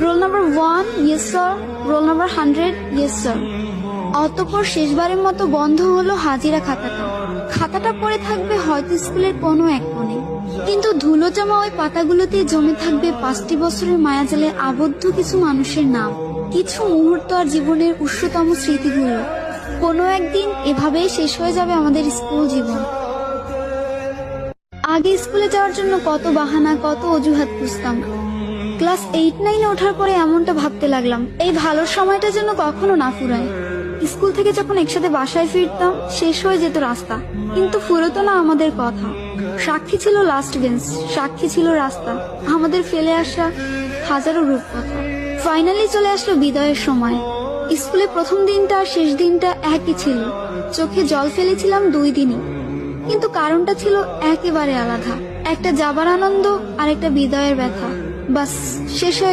Roll number one yes sir roll number hundred yes sir অতপর শেষবারের মতো বন্ধ হলো হাজিরা খাতাটা। খাতাটা পড়ে থাকবে হয়তো স্কুলের কোনো এক কোণে। কিন্তু ধুলো জমা ওই পাতাগুলোতে জমে থাকবে পাঁচটি বছরের মায়াজালে আবদ্ধ কিছু মানুষের নাম। কিছু মুহূর্ত আর জীবনের উষ্ণতম স্মৃতিগুলো। কোনো একদিন এভাবেই শেষ হয়ে যাবে আমাদের স্কুল জীবন। আগে স্কুলে যাওয়ার জন্য কত বাহানা, কত অজুহাত খুঁজতাম ক্লাস এইট, নাইনে ওঠার পরে এমনটা ভাবতে লাগলাম, এই ভালো সময়টা যেন কখনো না ফুরায়। স্কুল থেকে যখন একসাথে বাসায় ফিরতাম, শেষ হয়ে যেত রাস্তা। কিন্তু ফুরতো না আমাদের কথা। সাক্ষী ছিল লাস্ট বেঞ্চ সাক্ষী ছিল রাস্তা। আমাদের ফেলে আসা হাজারো রূপকথা। ফাইনালি চলে আসলো বিদায়ের সময়। স্কুলে প্রথম দিনটা আর শেষ দিনটা একই ছিল। চোখে জল ফেলেছিলাম দুই দিনই। কিন্তু কারণটা ছিল একেবারে আলাদা। একটা যাবার আনন্দ আর একটা বিদায়ের ব্যথা। বাস শেষ হয়ে